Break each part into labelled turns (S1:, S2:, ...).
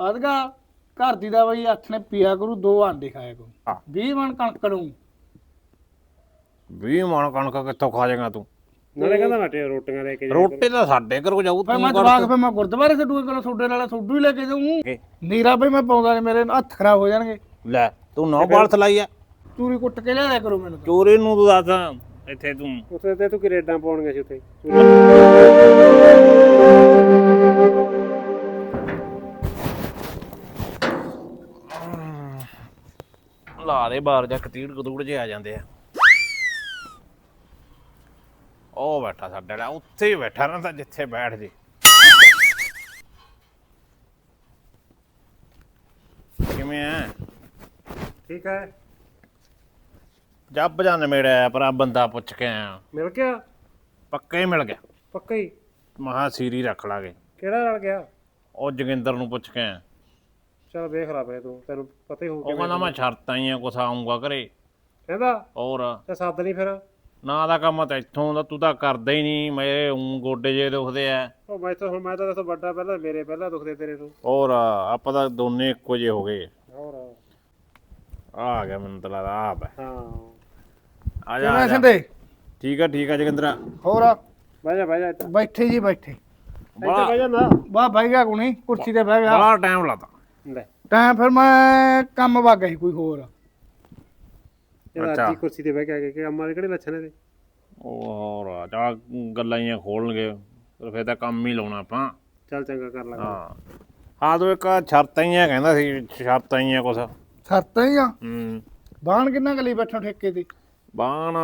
S1: ਅਦਗਾ ਘਰ ਦੀ ਦਾ ਬਈ ਹੱਥ ਨੇ ਪੀਆ ਕਰੂ ਦੋ ਆਂਡੇ ਖਾਇਆ ਕਰੂ।
S2: ਹਾਂ।
S1: 20 ਮਣ ਕਣਕ ਨੂੰ
S2: 20 ਮਣ ਕਣਕ ਕਿੱਥੋਂ ਖਾ ਜਾਏਗਾ ਤੂੰ?
S3: ਨਾਲੇ ਕਹਿੰਦਾ ਮੈਂ ਤੇ ਰੋਟੀਆਂ ਲੈ ਕੇ ਜਾਇਆ
S2: ਰੋਟੀ ਤਾਂ ਸਾਡੇ ਘਰੋਂ ਜਾਊ
S1: ਫਿਰ
S2: ਤੂੰ
S1: ਮੈਂ
S2: ਕਰ
S1: ਜਵਾਕ ਫਿਰ ਮੈਂ ਗੁਰਦੁਆਰੇ ਛੱਡੂਗਾ ਕੋਲ ਤੁਹਾਡੇ ਨਾਲ ਤੁਹਾਡੂ ਹੀ ਲੈ ਕੇ ਜਾਊਂ। ਨੀਰਾ ਬਈ ਮੈਂ ਪਾਉਂਦਾ ਨੀ ਮੇਰੇ ਹੱਥ ਖਰਾਬ ਹੋ ਜਾਣਗੇ।
S2: ਲੈ ਤੂੰ ਨੌ ਬਾਲਥ ਲਾਈ ਆ
S1: ਚੂਰੀ ਕੁੱਟ ਕੇ ਲਿਆਇਆ ਕਰੋ ਮੈਨੂੰ
S2: ਚੋਰੀ ਨੂੰ ਤੂੰ ਦੱਸ ਇੱਥੇ ਤੂੰ।
S3: ਉੱਥੇ ਤੇ ਤੂੰ ਕਰੇਡਾਂ ਪਾਉਣਗੇ ਸੀ ਉੱਥੇ।
S2: ਲਾ ਦੇ ਬਾਹਰ ਜਾ ਕਤੀੜ ਕਤੂੜ ਜੇ ਆ ਜਾਂਦੇ ਆ। ਉਹ ਬੈਠਾ ਸਾਡੇ ਨਾਲ ਉੱਥੇ ਹੀ ਬੈਠਾ ਨਾ ਤਾਂ ਜਿੱਥੇ ਬੈਠ ਜੇ। ਕਿਵੇਂ ਆ
S3: ਠੀਕ ਹੈ
S2: ਜੱਬ ਜਾਂ ਨੇੜੇ ਪਰ ਆ ਬੰਦਾ ਪੁੱਛ ਕੇ ਆਇਆ।
S3: ਮਿਲ ਗਿਆ?
S2: ਪੱਕਾ ਹੀ ਮਿਲ ਗਿਆ।
S3: ਪੱਕਾ ਹੀ?
S2: ਮਹਾ ਸੀਰੀ ਰੱਖ ਲਾਂਗੇ।
S3: ਕਿਹੜਾ ਰਲ ਗਿਆ?
S2: ਉਹ ਜੋਗਿੰਦਰ ਨੂੰ ਪੁੱਛ ਕੇ ਆਇਆ।
S3: ਚਲ ਵੇਖ ਲਾ ਪਏ ਤੂੰ ਤੈਨੂੰ ਪਤਾ ਹੀ ਹੋਊ
S2: ਉਹ ਕਹਿੰਦਾ ਮੈਂ ਸ਼ਰਤਾਂ ਹੀ ਆ ਕੁਛ ਆਉਂਗਾ ਘਰੇ।
S3: ਕਹਿੰਦਾ?
S2: ਔਰ
S3: ਤੇ ਸੱਦ ਲਈ ਫਿਰ।
S2: ਨਾ ਦਾ ਕੰਮ ਤਾਂ ਇੱਥੋਂ ਦਾ ਤੂੰ ਤਾਂ ਕਰਦਾ ਹੀ ਨਹੀਂ ਮੇਰੇ ਊਂ ਗੋਡੇ ਜੇ ਦੁਖਦੇ ਆ।
S3: ਉਹ ਮੈਂ ਤਾਂ ਹੁਣ ਮੈਂ ਤਾਂ ਦੱਸੋ ਵੱਡਾ ਪਹਿਲਾਂ ਮੇਰੇ ਪਹਿਲਾਂ ਦੁਖਦੇ ਤੇਰੇ ਤੋਂ।
S2: ਔਰ ਆਪਾਂ ਤਾਂ ਦੋਨੇ ਇੱਕੋ ਜਿਹੇ ਹੋ ਗਏ।
S3: ਹੋਰ?
S2: ਆ ਗਿਆ ਮੈਨੂੰ ਤਾਂ ਲੱਗਦਾ ਆ ਬੈ
S3: ਹਾਂ।
S2: ਆ ਜਾ
S1: ਕਿਵੇਂ
S2: ਆ ਜਾ।
S1: ਸੰਦੇ
S2: ਠੀਕ ਆ ਠੀਕ ਆ ਜਗਿੰਦਰਾ।
S1: ਹੋਰ?
S3: ਬਹਿ ਜਾ ਬਹਿ ਜਾ ਇੱਥੇ।
S1: ਬੈਠੇ ਜੀ ਬੈਠੇ।
S2: ਬੜਾ
S3: ਬਹਿ ਜਾ ਨਾ।
S1: ਵਾਹ ਬਹਿ ਗਿਆ ਕੋਣੀ ਕੁਰਸੀ ਤੇ ਬਹਿ ਗਿਆ।
S2: ਬੜਾ ਟਾਈਮ ਲਾਤਾ
S3: ਲੈ।
S1: ਟਾਈਮ ਫਿਰ ਮੈਂ ਕੰਮ ਵਗ ਗਈ ਕੋਈ ਹੋਰ।
S2: ਅੱਛਾ।
S3: ਅੱਧੀ ਕੁਰਸੀ ਤੇ ਬਹਿ ਕੇ ਆ ਕੇ ਕਿ ਅੰਮਾਂ ਦੇ ਕਿਹੜੇ ਲੱਛਣ ਇਹਦੇ?
S2: ਉਹ ਹੋਰ ਆ ਜਾ ਗੱਲਾਂ ਹੀ ਖੋਲਣਗੇ ਫਿਰ ਫੇਰ ਤਾਂ ਕੰਮ ਹੀ ਲਾਉਣਾ ਆਪਾਂ।
S3: ਚੱਲ ਚੰਗਾ ਕਰ ਲਾ
S2: ਹਾਂ। ਹਾਂ ਤੂੰ ਇੱਕ ਸ਼ਰਤਾਂ ਹੀ ਆ ਕਹਿੰਦਾ ਸੀ ਸ਼ਰਤਾਂ ਹੀ ਆ ਕੁਛ।
S1: ਸਰਤਾਂ ਹੀ ਆ?
S2: ਹੂੰ।
S1: ਬਾਣ ਕਿੰਨਾ ਕਲੀ ਬੈਠਾ ਠੇਕੇ ਤੇ?
S2: ਬਾਣ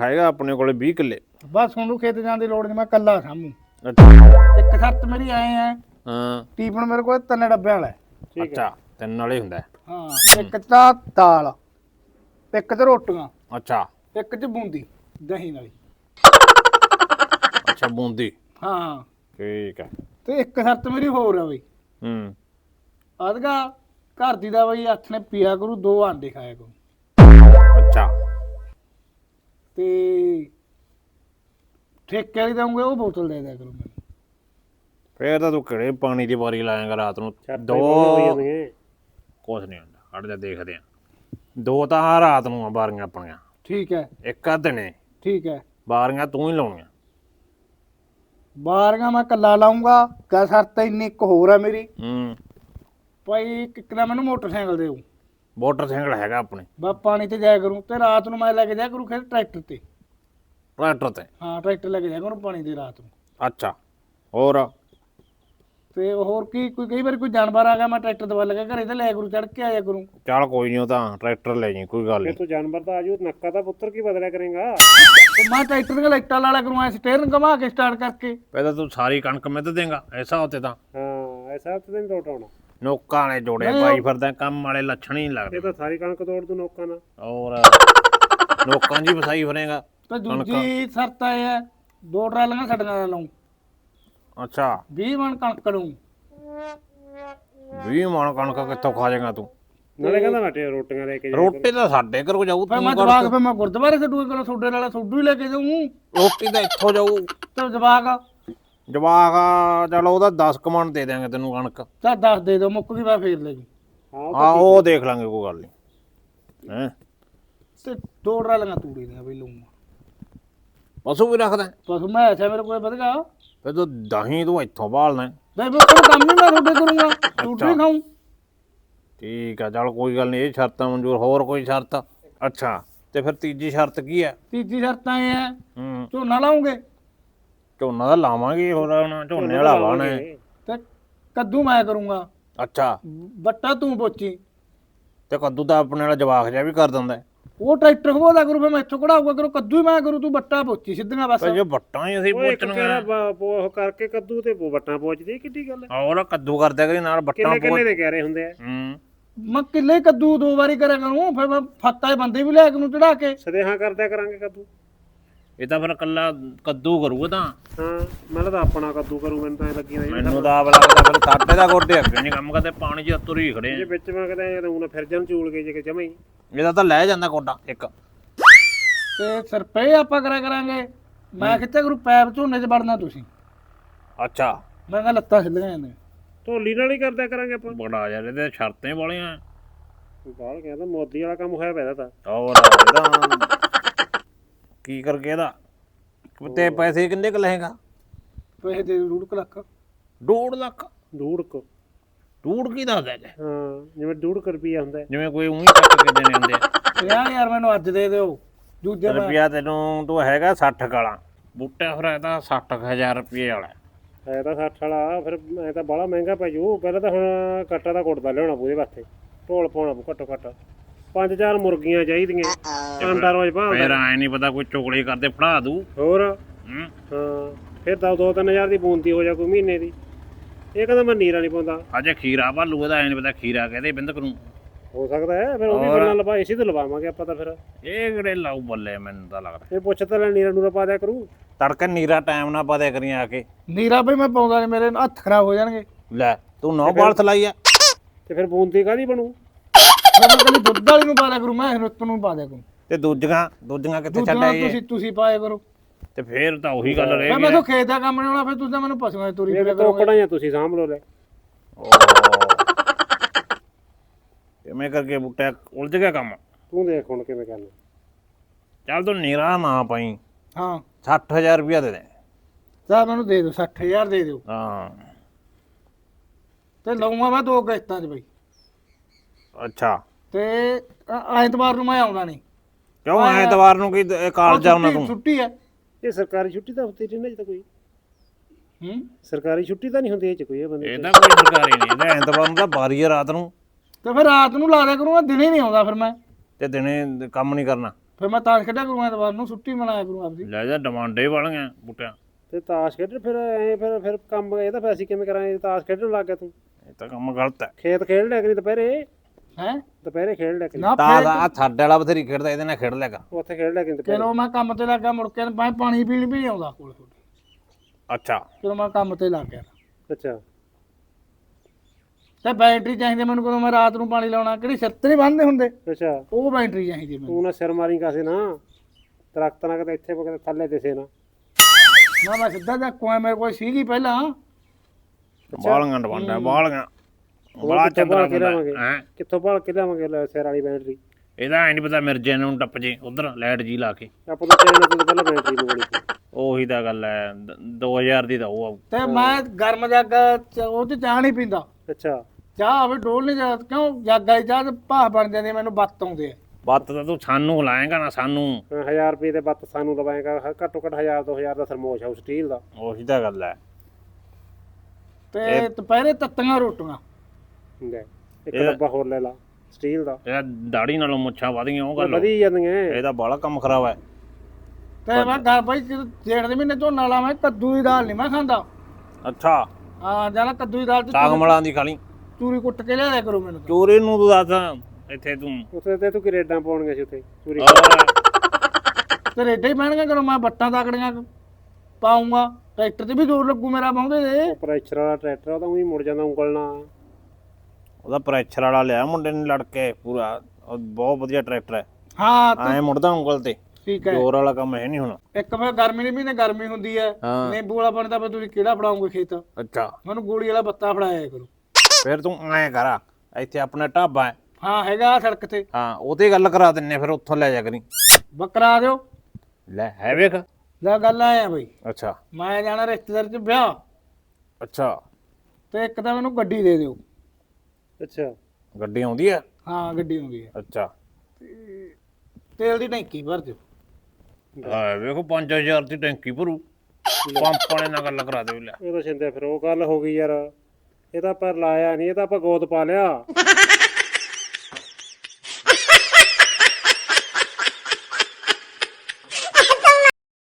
S2: ਹੈਗਾ ਆਪਣੇ ਕੋਲੇ 20 ਕਿੱਲੇ।
S1: ਬਸ ਹੁਣ ਨੂੰ ਖੇਤ ਜਾਣ ਦੀ ਲੋੜ ਨਹੀਂ ਮੈਂ ਕੱਲਾ ਸਾਮੂ
S2: ਅੱਛਾ।
S1: ਇੱਕ ਸੱਤ ਮੇਰੀ ਆਏ ਆ
S2: ਹਾਂ।
S1: ਟੀਫਨ ਮੇਰੇ ਕੋਲ ਤਿੰਨ ਡੱਬਿਆਂ ਵਾਲਾ ਹੈ।
S3: ਠੀਕ ਹੈ।
S2: ਅੱਛਾ ਤਿੰਨ ਵਾਲੇ ਹੁੰਦਾ। ਹੈ।
S1: ਹਾਂ। ਇੱਕ ਚ ਤਾਂ ਦਾਲ ਇੱਕ ਚ ਰੋਟੀਆਂ
S2: ਅੱਛਾ।
S1: ਇੱਕ ਚ ਬੂੰਦੀ ਦਹੀਂ ਵਾਲੀ
S2: ਅੱਛਾ ਬੂੰਦੀ।
S1: ਹਾਂ।
S2: ਠੀਕ ਹੈ।
S1: ਤੇ ਇੱਕ ਸ਼ਰਤ ਮੇਰੀ ਹੋਰ ਆ ਬਈ।
S2: ਹੂੰ।
S1: ਅਦਗਾ ਘਰ ਦੀ ਦਾ ਬਈ ਹੱਥ ਨੇ ਪੀਆ ਕਰੂ ਦੋ ਆਂਡੇ ਖਾਇਆ ਕਰੂ।
S2: ਅੱਛਾ।
S1: ਤੇ ਠੇਕੇ ਵਾਲੀ ਦਊਂਗੇ ਉਹ ਬੋਤਲ ਦੇ ਦਿਆ ਕਰੋ ਮੈਨੂੰ।
S2: ਫੇਰ ਤਾਂ ਤੂੰ ਕਿਹੜੇ ਪਾਣੀ ਦੀ ਵਾਰੀ ਲਾਏਗਾ ਰਾਤ ਨੂੰ। ਦੋ ਕੁਛ ਨਹੀਂ ਹੁੰਦਾ ਹਟ ਜਾ ਦੇਖਦੇ ਆ ਦੋ ਤਾਂ ਰਾਤ ਨੂੰ ਆ ਬਾਰੀਆਂ ਆਪਣੀਆਂ।
S1: ਠੀਕ ਹੈ।
S2: ਇੱਕ ਆ ਦਿਨੇ
S1: ਠੀਕ ਹੈ।
S2: ਬਾਰੀਆਂ ਤੂੰ ਹੀ ਲਾਉਣੀਆਂ।
S1: ਬਾਹਰਗਾ ਮੈਂ ਕੱਲਾ ਲਾਉਂਗਾ ਕਾ ਸ਼ਰਤ ਇੰਨੀ ਇੱਕ ਹੋਰ ਆ ਮੇਰੀ।
S2: ਹੂੰ।
S1: ਭਾਈ ਇੱਕ ਨਾ ਮੈਨੂੰ ਮੋਟਰਸਾਈਕਲ ਦਿਓ।
S2: ਮੋਟਰਸਾਈਕਲ ਹੈਗਾ ਆਪਣੇ।
S1: ਬਾ ਪਾਣੀ ਤੇ ਜਾਇਆ ਕਰੂੰ ਤੇ ਰਾਤ ਨੂੰ ਮੈਂ ਲੈ ਕੇ ਜਾਇਆ ਕਰੂੰ ਖੇਤ ਟਰੈਕਟਰ ਤੇ।
S2: ਟਰੈਕਟਰ ਤੇ?
S1: ਹਾਂ ਟਰੈਕਟਰ ਲੈ ਕੇ ਜਾਇਆ ਕਰੂੰ ਪਾਣੀ ਦੀ ਰਾਤ ਨੂੰ।
S2: ਅੱਛਾ। ਹੋਰ?
S1: ਤੇ ਹੋਰ ਕੀ ਕੋਈ ਕਈ ਵਾਰ ਕੋਈ ਜਾਨਵਰ ਆ ਗਿਆ ਮੈਂ ਟਰੈਕਟਰ ਦਵਾ ਲਗਾ ਘਰੇ ਤੇ ਲੈ ਕਰੂ ਚੜ ਕੇ ਆਇਆ ਕਰੂੰ
S2: ਚੱਲ ਕੋਈ ਨਹੀਂ ਉਹ ਤਾਂ ਟਰੈਕਟਰ ਲੈ ਜੀ ਕੋਈ ਗੱਲ
S3: ਫਿਰ
S2: ਨਹੀਂ
S3: ਤੂੰ ਜਾਨਵਰ ਤਾਂ ਆਜੂ ਨੱਕਾ ਦਾ ਪੁੱਤਰ ਕੀ ਬਦਲਿਆ ਕਰੇਗਾ?
S1: ਤੇ ਮੈਂ ਟਰੈਕਟਰ ਦੇ ਲਾਈਟਾਂ ਲਾ ਲਿਆ ਕਰੂੰ ਐ ਸਟੇਅਰਿੰਗ ਘਮਾ ਕੇ ਸਟਾਰਟ ਕਰਕੇ।
S2: ਪਹਿਲਾਂ ਤੂੰ ਸਾਰੀ ਕਣਕ ਮਿੱਧ ਦੇਂਗਾ ਐਸਾ ਹੋਤੇ ਤਾਂ।
S3: ਹਾਂ ਐਸਾ ਤੇ ਨਹੀਂ ਲੋਟ ਆਉਣਾ।
S2: ਨੋਕਾਂ ਨੇ ਜੋੜੇ ਪਾਈ ਫਿਰਦਾ ਕੰਮ ਵਾਲੇ ਲੱਛਣ ਹੀ ਨਹੀਂ ਲੱਗਦੇ।
S3: ਇਹ ਤਾਂ ਸਾਰੀ ਕਣਕ ਤੋੜ ਦੂ ਨੋਕਾਂ ਨਾਲ।
S2: ਔਰ ਨੋਕਾਂ ਜੀ ਵਸਾਈ ਫਿਰੇਗਾ
S1: ਤੇ ਦੂਜੀ ਸ਼ਰਤ ਇਹ ਹੈ ਦੋ ਟਰਾਲੀਆਂ ਛੱਡਣਾ ਦਾ ਲਾਉਂ।
S2: ਅੱਛਾ।
S1: 20 ਮਣ ਕਣਕ ਨੂੰ
S2: 20 ਮਣ ਕਣਕ ਕਿੱਥੋਂ ਖਾ ਜਾਏਗਾ ਤੂੰ?
S3: ਨਾਲੇ ਕਹਿੰਦਾ ਮੈਂ ਤੇ ਰੋਟੀਆਂ ਲੈ ਕੇ ਜਾਇਆ
S2: ਰੋਟੀ ਤਾਂ ਸਾਡੇ ਘਰੋਂ ਜਾਊ
S1: ਫਿਰ
S2: ਤੂੰ
S1: ਮੈਂ
S2: ਕਰ
S1: ਜਵਾਕ ਫਿਰ ਮੈਂ ਗੁਰਦੁਆਰੇ ਛੱਡੂਗਾ ਕੋਲ ਤੁਹਾਡੇ ਨਾਲ ਤੁਹਾਡੂ ਹੀ ਲੈ ਕੇ ਜਾਊਂ।
S2: ਰੋਟੀ ਤਾਂ ਇੱਥੋਂ ਜਾਊ।
S1: ਤੇ ਜਵਾਕ
S2: ਜਵਾਕ ਆ, ਚੱਲ ਉਹਦਾ 10 ਕਮਣ ਦੇ ਦਿਆਂਗੇ ਤੈਨੂੰ ਕਣਕ।
S1: ਤਾਂ ਦੱਸ ਦੇ ਦੋ ਮੁੱਕ ਗਈ ਮੈਂ ਫੇਰ ਲੈ ਜੂ।
S3: ਹਾਂ ਉਹ
S2: ਦੇਖ ਲਾਂਗੇ ਕੋਈ ਗੱਲ ਨਹੀਂ। ਹੈ?
S1: ਤੇ ਦੋ ਟਰਾਲੀਆਂ ਤੂੜੀ ਦੀਆਂ ਬਈ ਲਊਂਗਾ।
S2: ਪਸ਼ੂ ਵੀ ਰੱਖਦਾ ਹੈ?
S1: ਪਸ਼ੂ ਮੈਂ ਐਸਾ ਮੇਰੇ ਕੋਲ ਵਧਗਾ
S2: ਫਿਰ ਤੂੰ ਦਹੀਂ ਤੂੰ ਇੱਥੋਂ ਬਾਲਣਾ ਹੈ।
S1: ਨਹੀਂ ਮੈਂ ਕੋਈ ਕੰਮ ਹੀ ਮੈਂ ਤੁਹਾਡੇ ਕਰੂੰਗਾ ਟੂਟੀ ਖਾਊਂ।
S2: ਠੀਕ ਆ ਚੱਲ ਕੋਈ ਗੱਲ ਨਹੀਂ ਇਹ ਸ਼ਰਤਾਂ ਮਨਜ਼ੂਰ ਹੋਰ ਕੋਈ ਸ਼ਰਤ ਅੱਛਾ ਤੇ ਫਿਰ ਤੀਜੀ ਸ਼ਰਤ ਕੀ ਹੈ
S1: ਤੀਜੀ ਸ਼ਰਤਾਂ ਇਹ ਹੈ
S2: ਹੂੰ।
S1: ਝੋਨਾ ਲਾਉਂਗੇ।
S2: ਝੋਨਾ ਤਾਂ ਲਾਵਾਂਗੇ ਹੋਰ ਹੁਣ ਝੋਨੇ ਵਾਲਾ ਵਾਣਾ ਹੈ
S1: ਤੇ ਕੱਦੂ ਮੈਂ ਕਰੂੰਗਾ।
S2: ਅੱਛਾ।
S1: ਬੱਟਾ ਤੂੰ ਬੋਚੀ
S2: ਤੇ ਕੱਦੂ ਤਾਂ ਆਪਣੇ ਵਾਲਾ ਜਵਾਕ ਜਿਹਾ ਵੀ ਕਰ ਦਿੰਦਾ ਹੈ।
S1: ਉਹ ਟਰੈਕਟਰ ਖੋਦਾ ਕਰੂ ਫਿਰ ਮੈਂ ਇੱਥੋਂ ਕਢਾਊਗਾ ਕਰੋ ਕੱਦੂ ਹੀ ਮੈਂ ਕਰੂ ਤੂੰ ਬੱਟਾ ਬੋਚੀ ਸਿੱਧੀਆਂ ਬਸ।
S2: ਜੇ ਵੱਟਾਂ ਹੀ ਅਸੀਂ
S3: ਉਹ ਇੱਕ ਕਿਹੜਾ ਉਹ ਕਰਕੇ ਕੱਦੂ ਤੇ ਵੱਟਾਂ ਪਹੁੰਚਦੀ ਕਿੱਡੀ ਗੱਲ ਹੈ?
S2: ਔਰ ਕੱਦੂ ਕਰਦੇ ਕਿ ਨਾਲ ਵੱਟਾਂ
S3: ਕਿੰਨੇ
S2: ਪੋਚ
S3: ਕਿੰਨੇ ਦੇ ਕਹਿ ਰਹੇ ਹੁੰਦੇ ਆ?
S2: ਹੂੰ।
S1: ਮੈਂ ਕਿੱਲੇ ਹੀ ਕੱਦੂ ਦੋ ਵਾਰੀ ਕਰਿਆ ਕਰੂੰ ਫਿਰ ਮੈਂ ਫੱਤਾ ਹੀ ਬੰਦੇ ਵੀ ਲਿਆ ਕਰੂੰ ਚੜਾ ਕੇ।
S3: ਸਦੇਹਾਂ ਕਰਦਿਆ ਕਰਾਂਗੇ ਕੱਦੂ।
S2: ਇਹ ਤਾਂ ਫਿਰ ਕੱਲਾ ਕੱਦੂ ਕਰੂਗਾ ਤਾਂ।
S3: ਹਾਂ ਮੈਂ ਤਾਂ ਆਪਣਾ ਕੱਦੂ ਕਰੂ ਮੈਨੂੰ ਤਾਂ ਐਂ ਲੱਗੀ ਨਾ
S2: ਮੈਨੂੰ ਤਾਂ ਆਪ ਲੱਗਦਾ ਫਿਰ ਸਾਡੇ ਦਾ ਗੋਡੇ ਅੱਗੇ ਨਹੀਂ ਕੰਮ ਕਰਦੇ ਪਾਣੀ 'ਚ ਤੁਰੀ ਖੜੇ
S3: ਜੇ
S2: ਆ
S3: ਵਿੱਚ ਮੈਂ ਕਹਿੰਦਾ ਯਾਰ ਹੁਣ ਫਿਰ ਜਨ ਚੂਲ ਕੇ ਜੇ ਕਿ ਜਮੇ ਹੀ।
S2: ਇਹਦਾ ਤਾਂ ਲੈ ਜਾਂਦਾ ਗੋਡਾ ਇੱਕ।
S1: ਤੇ ਸਰਪੇ ਆਪਾਂ ਕਰਿਆ ਕਰਾਂਗੇ। ਮੈਂ ਕਿੱਥੇ ਕਰੂ ਪੈਪ ਝੋਨੇ 'ਚ ਵੜਨਾ ਤੁਸੀਂ।
S2: ਅੱਛਾ।
S1: ਮੈਂ ਕਿਹਾ ਲੱਤਾਂ ਹਿੱਲੀਆਂ ਜਾਂਦੀਆਂ।
S3: ਢੋਲੀ ਨਾਲ ਹੀ ਕਰਦਿਆ ਕਰਾਂਗੇ ਆਪਾਂ।
S2: ਬੜਾ ਯਾਰ ਇਹਦੇ ਸ਼ਰਤਾਂ ਵਾਲੀਆਂ।
S3: ਬਾਹਰ ਕਹਿੰਦਾ ਮੋਦੀ ਵਾਲਾ ਕੰਮ ਹੋਇਆ ਪੈਦਾ ਤਾਂ।
S2: ਹੋਰ ਇਹਦਾ ਕੀ ਕਰਕੇ ਇਹਦਾ? ਤੇ ਪੈਸੇ ਕਿੰਨੇ ਕ ਲਹੇਗਾ
S1: ਪੈਸੇ ਦੇ ਰੂੜ ਕੁ ਲੱਖ।
S2: 2 ਲੱਖ?
S3: ਡੂੜ ਕੋ।
S2: ਡੂੜ ਕੀ ਦੱਸਦਾ ਜੇ
S3: ਹਾਂ ਜਿਵੇਂ ਡੂੜ ਕੁ ਰੁਪਈਆ ਹੁੰਦਾ ਹੈ।
S2: ਜਿਵੇਂ ਕੋਈ ਉਹੀ ਚੱਕ ਕੇ ਦੇਣੇ ਹੁੰਦੇ ਆ।
S1: 50 ਯਾਰ ਮੈਨੂੰ ਅੱਜ ਦੇ ਦਿਓ। ਦੂਜੇ ਮੈਂ
S2: ਰੁਪਿਆ ਤੈਨੂੰ ਤੂੰ ਹੈਗਾ 60 ਕਾਲਾ ਬੂਟਾ ਫਿਰ ਇਹਦਾ 60000 ਰੁਪਏ ਵਾਲਾ ਹੈ।
S3: ਹੈ ਤਾਂ 60 ਵਾਲਾ ਫਿਰ ਐ ਤਾਂ ਬੜਾ ਮਹਿੰਗਾ ਪੈ ਜੂ। ਪਹਿਲਾਂ ਤਾਂ ਹੁਣ ਕੱਟਾ ਦਾ ਕੁੜਦਾ ਲਿਆਉਣਾ ਪੂਰੇ ਵਾਸਤੇ। ਢੋਲ ਪਾਉਣਾ ਪਊ ਘੱਟੋ ਘੱਟ। ਪੰਜ ਚਾਰ ਮੁਰਗੀਆਂ ਚਾਹੀਦੀਆਂ। ਅੰਡਾ ਰੋਜ਼ ਭਾਲਦਾ।
S2: ਫਿਰ ਐ ਨਹੀਂ ਪਤਾ ਕੋਈ ਚੁਗਲੀ ਕਰਦੇ ਫੜਾ ਦੂ
S3: ਹੋਰ?
S2: ਹੂੰ।
S3: ਹਾਂ ਫਿਰ ਤਾਂ 2-3000 ਦੀ ਬੂੰਦੀ ਹੋ ਜਾ ਕੋਈ ਮਹੀਨੇ ਦੀ। ਇਹ ਕਹਿੰਦਾ ਮੈਂ ਨੀਰਾ ਨਹੀਂ ਪਾਉਂਦਾ।
S2: ਅਜੇ ਖੀਰਾ ਭਾਲੂ ਇਹਦਾ ਐ ਨਹੀਂ ਪਤਾ ਖੀਰਾ ਕਹਦੇ ਬਿੰਦਕ ਨੂੰ।
S3: ਹੋ ਸਕਦਾ ਹੈ ਫਿਰ ਉਹਦੀ ਗੱਲਾਂ ਲਵਾ ਇਸੇ ਤੋਂ ਲਵਾਵਾਂਗੇ ਆਪਾਂ ਤਾਂ ਫਿਰ।
S2: ਇਹ ਕਿਹੜੇ ਲਾਉ ਬੱਲੇ ਮੈਨੂੰ ਤਾਂ ਲੱਗਦਾ।
S3: ਇਹ ਪੁੱਛ ਤਾਂ ਲੈ ਨੀਰਾ ਨੂਰਾ ਪਾ ਦਿਆ ਕਰੂ।
S2: ਤੜਕੇ ਨੀਰਾ ਟਾਈਮ ਨਾ ਪਾ ਦਿਆ ਕਰੀ ਆ ਕੇ।
S1: ਨੀਰਾ ਬਈ ਮੈਂ ਪਾਉਂਦਾ ਨਹੀਂ ਮੇਰੇ ਹੱਥ ਖਰਾਬ ਹੋ ਜਾਣਗੇ।
S2: ਲੈ ਤੂੰ ਨੌ ਬਾਲ ਥਲਾਈ ਆ।
S3: ਤੇ ਫਿਰ ਬੂੰਦੀ ਕਾਦੀ ਬਣੂ?
S1: ਮੈਂ ਕਹਿੰਦੀ ਦੁੱਧ ਵਾਲੀ ਨੂੰ ਪਾ ਦਿਆ ਕਰੂ ਮੈਂ ਰੁੱਤ ਨੂੰ ਪਾ ਦਿਆ ਕਰੂੰ।
S2: ਤੇ ਦੂਜੀਆਂ ਦੂਜੀਆਂ ਕਿੱਥੇ
S1: ਦੂਜਾ
S2: ਛੱਡਾਈਏ
S1: ਤੁਸੀਂ ਤੁਸੀਂ ਪਾਇਆ ਕਰੋ
S2: ਤੇ ਫੇਰ ਤਾਂ ਉਹੀ ਗੱਲ ਰਹਿ ਗਈ।
S1: ਮੈਂ ਤਾਂ ਖੇਤ ਦਾ ਕੰਮ ਨਹੀਂ ਹੋਣਾ ਫਿਰ ਤੁਸੀਂ ਤਾਂ ਮੈਨੂੰ ਪਸ਼ੂਆਂ ਦੀ ਤੁਰੀ
S3: ਇਹ
S1: ਫਿਰਿਆ ਕਰੋਗੇ
S3: ਜਾਂ ਤੁਸੀਂ ਸਾਂਭ ਲਓ ਲੈ।
S2: ਕਿਵੇਂ ਕਰਕੇ ਬੂਟਾ ਉਲਝ ਗਿਆ ਕੰਮ।
S3: ਤੂੰ ਦੇਖ ਹੁਣ ਕਿਵੇਂ ਕਰਨਾ।
S2: ਚੱਲ ਤੂੰ ਨੀਰਾ ਨਾ ਪਾਈ।
S1: ਹਾਂ।
S2: 60000 ਰੁਪਇਆ ਦੇ ਦੇ।
S1: ਤਾਂ ਮੈਨੂੰ ਦੇ ਦਿਓ 60000 ਦੇ ਦਿਓ।
S2: ਹਾਂ।
S1: ਤੇ ਲਊਂਗਾ ਮੈਂ ਦੋ ਕਿਸ਼ਤਾਂ 'ਚ ਬਈ।
S2: ਅੱਛਾ।
S1: ਤੇ ਅ- ਐਤਵਾਰ ਨੂੰ ਮੈਂ ਆਉਂਦਾ ਨਹੀਂ।
S2: ਕਿਉਂ? ਐਤਵਾਰ ਨੂੰ ਕੀ ਕਾਲਜ ਆਉਣਾ ਤੂੰ?
S1: ਛੁੱਟੀ ਹੈ।
S3: ਇਹ ਸਰਕਾਰੀ ਛੁੱਟੀ ਤਾਂ ਹੁੰਦੀ ਨਹੀਂ ਤਾਂ ਕੋਈ।
S1: ਹੂੰ?
S3: ਸਰਕਾਰੀ ਛੁੱਟੀ ਤਾਂ ਨਹੀਂ ਹੁੰਦੀ ਇਹ ਚ ਕੋਈ ਇਹ ਬੰਦੇ
S2: ਇਹਦਾ ਕੋਈ ਸਰਕਾਰੀ ਨਹੀਂ ਇਹਦਾ ਐਤਵਾਰ ਨੂੰ ਤਾਂ ਬਾਰੀ ਰਾਤ ਨੂੰ।
S1: ਤੇ ਫਿਰ ਰਾਤ ਨੂੰ ਲਾ ਦਿਆ ਕਰੂੰਗਾ ਦਿਨੇ ਨਹੀਂ ਆਉਂਦਾ ਫਿਰ ਮੈਂ।
S2: ਤੇ ਦਿਨੇ ਕੰਮ ਨਹੀਂ ਕਰਨਾ।
S1: ਫਿਰ ਮੈਂ ਤਾਂ ਖੇਡਿਆ ਕਰੂੰਗਾ ਐਤਵਾਰ ਨੂੰ ਛੁੱਟੀ ਮਨਾਇਆ ਕਰੂੰ ਆਪਦੀ।
S2: ਲੈ ਜਾ ਡਿਮਾਂਡੇ ਵਾਲੀਆਂ ਬੂਟਿਆਂ।
S3: ਤੇ ਤਾਸ਼ ਖੇਡ ਫਿਰ ਐ ਫਿਰ ਫਿਰ ਕੰਮ ਇਹ ਤਾਂ ਫਿਰ ਅਸੀਂ ਕਿਵੇਂ ਕਰਾਂਗੇ? ਤਾਸ਼ ਖੇਡਣ ਲੱਗ ਗਿਆ ਤੂੰ।
S2: ਇਹ ਤਾਂ ਕੰਮ ਗਲਤ ਹੈ।
S3: ਖੇਤ ਖੇਡ ਲਿਆ ਕਰੀ ਦੁਪਹਿਰੇ।
S1: ਹੈ?
S3: ਦੁਪਹਿਰੇ ਖੇਡ ਲਿਆ ਕਰੀ
S1: ਨਾ
S2: ਤਾਂ
S1: ਫਿਰ
S2: ਆ ਸਾਡੇ ਵਾਲਾ ਬਥੇਰੀ ਖੇਡਦਾ ਇਹਦੇ ਨਾਲ ਖੇਡ ਲੈਗਾ
S3: ਉੱਥੇ ਖੇਡ ਲਿਆ ਕਰੀ ਦੁਪਹਿਰੇ।
S1: ਚਲੋ ਮੈਂ ਕੰਮ ਤੇ ਲੱਗਾ ਮੁੜ ਕੇ ਮੈਂ ਪਾਣੀ ਪੀਣ ਵੀ ਨਹੀਂ ਆਉਂਦਾ ਕੋਲ ਤੁਹਾਡੇ
S2: ਅੱਛਾ।
S1: ਚਲੋ ਮੈਂ ਕੰਮ ਤੇ ਲੱਗ ਗਿਆ।
S3: ਅੱਛਾ।
S1: ਤੇ ਬੈਟਰੀ ਚਾਹੀਦੀ ਮੈਨੂੰ ਕਦੋਂ ਮੈਂ ਰਾਤ ਨੂੰ ਪਾਣੀ ਲਾਉਣਾ ਕਿਹੜੀ ਛੱਤ ਨਹੀਂ ਬੰਨਦੇ ਹੁੰਦੇ?
S3: ਅੱਛਾ।
S1: ਉਹ ਬੈਟਰੀ ਚਾਹੀਦੀ ਮੈਨੂੰ।
S3: ਤੂੰ ਨਾ ਸਿਰ ਮਾਰੀ ਕਾਸੇ ਨਾ ਦਰਖਤ ਨਾ ਕਿਤੇ ਇੱਥੇ ਕਿਤੇ ਥੱਲੇ ਦਿਸੇ ਨਾ।
S1: ਨਾ ਮੈਂ ਸਿੱਧਾ ਚੱਕੂਆ ਮੇਰੇ ਕੋਲ ਸੀਗੀ ਪਹਿਲਾਂ।
S2: ਬੜਾ ਚੰਗਾ? ਹੈ?
S3: ਕਿੱਥੋਂ ਭਾਲ ਕੇ ਲਿਆਵਾਂਗੇ ਲੈ ਸਿਰ ਵਾਲੀ ਬੈਟਰੀ
S2: ਇਹਦਾ ਐ ਨਹੀਂ ਪਤਾ ਮਿਰਜੇ ਨੂੰ ਟੱਪ ਜੇ ਉਧਰ ਲਾਈਟ ਜੀ ਲਾ ਕੇ।
S3: ਆਪਾਂ ਤਾਂ ਚੈਨਲ ਤੋਂ ਪਹਿਲਾਂ ਬੈਟਰੀ ਸੀ।
S2: ਉਹੀ ਤਾਂ ਗੱਲ ਹੈ 2000 ਦੀ ਤਾਂ ਉਹ ਆਊ।
S1: ਤੇ ਮੈਂ ਗਰਮ ਜੱਗ ਉਹ ਚ ਚਾਹ ਨਹੀਂ ਪੀਂਦਾ।
S3: ਅੱਛਾ।
S1: ਚਾਹ ਵੀ ਡੋਲ ਨਹੀਂ ਜਾ ਕਿਉਂ? ਜੱਗ ਵਾਲੀ ਚਾਹ ਤੇ ਭਾਅ ਬਣ ਜਾਂਦੀ ਮੈਨੂੰ ਬੱਤ ਆਉਂਦੇ ਆ
S2: ਬੱਤ ਤਾਂ ਤੂੰ ਸਾਨੂੰ ਲਾਏਗਾ ਨਾ ਸਾਨੂੰ।
S3: 1000 ਰੁਪਏ ਦੇ ਬੱਤ ਸਾਨੂੰ ਲਵਾਏਗਾ ਘੱਟੋ ਘੱਟ 1000 2000 ਦਾ ਥਰਮੋਸ਼ ਆ ਸਟੀਲ ਦਾ।
S2: ਉਹੀ ਤਾਂ ਗੱਲ ਹੈ
S1: ਤੇ ਦੁਪਹਿਰੇ ਤੱਤੀਆਂ ਰੋਟੀਆਂ।
S3: ਲੈ ਇੱਕ ਡੱਬਾ ਹੋਰ ਲੈ ਲਾ ਸਟੀਲ ਦਾ।
S2: ਇਹਦਾ ਦਾੜੀ ਨਾਲੋਂ ਮੁੱਛਾਂ ਵਧੀਆਂ ਉਹ ਗੱਲ
S3: ਵਧੀ ਜਾਂਦੀਆਂ
S2: ਇਹਦਾ ਬਾਲਾ ਕੰਮ ਖਰਾਬ ਹੈ
S1: ਤੇ ਮੈਂ ਘਰ ਭਾਈ ਜਦੋਂ ਜੇਠ ਦੇ ਮਹੀਨੇ ਝੋਨਾ ਲਾ ਮੈਂ ਕੱਦੂ ਦੀ ਦਾਲ ਨਹੀਂ ਮੈਂ ਖਾਂਦਾ।
S2: ਅੱਛਾ।
S1: ਹਾਂ ਜਾਨਾ ਕੱਦੂ ਦੀ ਦਾਲ ਚ
S2: ਸਾਗ ਮਲਾਂ ਦੀ ਖਾਲੀ
S1: ਚੂਰੀ ਕੁੱਟ ਕੇ ਲਿਆਇਆ ਕਰੋ ਮੈਨੂੰ
S2: ਚੋਰੇ ਨੂੰ ਤੂੰ ਦੱਸ ਇੱਥੇ ਤੂੰ।
S3: ਉੱਥੇ ਤੇ ਤੂੰ ਕਰੇਡਾਂ ਪਾਉਣੀਆਂ ਸੀ ਉੱਥੇ ਪੂਰੀ
S2: ਹੋਰ।
S1: ਤੇ ਰੇਡੇ ਹੀ ਪੈਣਗੇ ਕਰੋ ਮੈਂ ਬੱਟਾਂ ਤਾਕੜੀਆਂ ਪਾਉਂਗਾ ਟਰੈਕਟਰ ਤੇ ਵੀ ਜ਼ੋਰ ਲੱਗੂ ਮੇਰਾ ਪਾਉਂਦੇ ਦੇ।
S3: ਪ੍ਰੈਸ਼ਰ ਵਾਲਾ ਟਰੈਕਟਰ ਉਹਦਾ ਉਹੀ ਮੁੜ ਜਾਂਦਾ ਉਂਗਲ ਨਾਲ।
S2: ਉਹਦਾ ਪ੍ਰੈਸ਼ਰ ਵਾਲਾ ਲਿਆ ਮੁੰਡੇ ਨੇ ਲੜ ਕੇ ਪੂਰਾ ਉਹ ਬਹੁਤ ਵਧੀਆ ਟਰੈਕਟਰ ਹੈ।
S1: ਹਾਂ
S2: ਐ ਮੁੜਦਾ ਉਂਗਲ ਤੇ।
S1: ਠੀਕ ਹੈ।
S2: ਜ਼ੋਰ ਵਾਲਾ ਕੰਮ ਹੈ ਨਹੀਂ ਹੁਣ।
S1: ਇੱਕ ਫਿਰ ਗਰਮੀ ਦੇ ਮਹੀਨੇ ਗਰਮੀ ਹੁੰਦੀ ਹੈ।
S2: ਹਾਂ।
S1: ਨਿੰਬੂ ਵਾਲਾ ਬਣਦਾ ਫਿਰ ਤੁਸੀਂ ਕਿਹੜਾ ਫੜਾਉਂਗੇ ਖੇਤ?
S2: ਅੱਛਾ।
S1: ਮੈਨੂੰ ਗੋਲੀ ਵਾਲਾ ਬੱਤਾ ਫੜਾਇਆ ਕਰੋ।
S2: ਫਿਰ ਤੂੰ ਐ ਕਰ ਇੱਥੇ ਆਪਣਾ ਢਾਬਾ ਹੈ।
S1: ਹਾਂ ਹੈਗਾ ਸੜਕ ਤੇ।
S2: ਹਾਂ ਉਹਤੇ ਗੱਲ ਕਰਾ ਦਿੰਨੇ ਫਿਰ ਉੱਥੋਂ ਲੈ ਜਾ ਕਰੀ।
S1: ਬੱਕਰਾ ਦਿਓ।
S2: ਲੈ ਹੈ ਵੇਖ।
S1: ਲੈ ਗੱਲ ਆਇਆ ਬਈ।
S2: ਅੱਛਾ।
S1: ਮੈਂ ਜਾਣਾ ਰਿਸ਼ਤੇਦਾਰ ਚ ਵਿਆਹ।
S2: ਅੱਛਾ।
S1: ਤੇ ਇੱਕ ਤਾਂ ਮੈਨੂੰ ਗੱਡੀ ਦੇ ਦਿਓ।
S3: ਅੱਛਾ।
S2: ਗੱਡੀ ਆਉਂਦੀ ਹੈ
S1: ਹਾਂ ਗੱਡੀ ਹੁੰਦੀ ਹੈ
S2: ਅੱਛਾ।
S1: ਤੇਲ ਦੀ ਟੈਂਕੀ ਭਰ ਦਿਓ।
S2: ਹਾਂ ਵੇਖੋ 5000 ਦੀ ਟੈਂਕੀ ਭਰੂ। ਪੰਪ ਵਾਲੇ ਨਾਲ ਗੱਲ ਕਰਾ ਦੇ ਲੈ।
S3: ਉਹ ਤਾਂ ਛਿੰਦੇ ਫਿਰ ਉਹ ਗੱਲ ਹੋ ਗਈ ਯਾਰ। ਇਹ ਤਾਂ ਪਰ ਲਾਇਆ ਨਹੀਂ ਇਹ ਤਾਂ ਆਪਾਂ ਗੋਦ ਪਾ ਲਿਆ।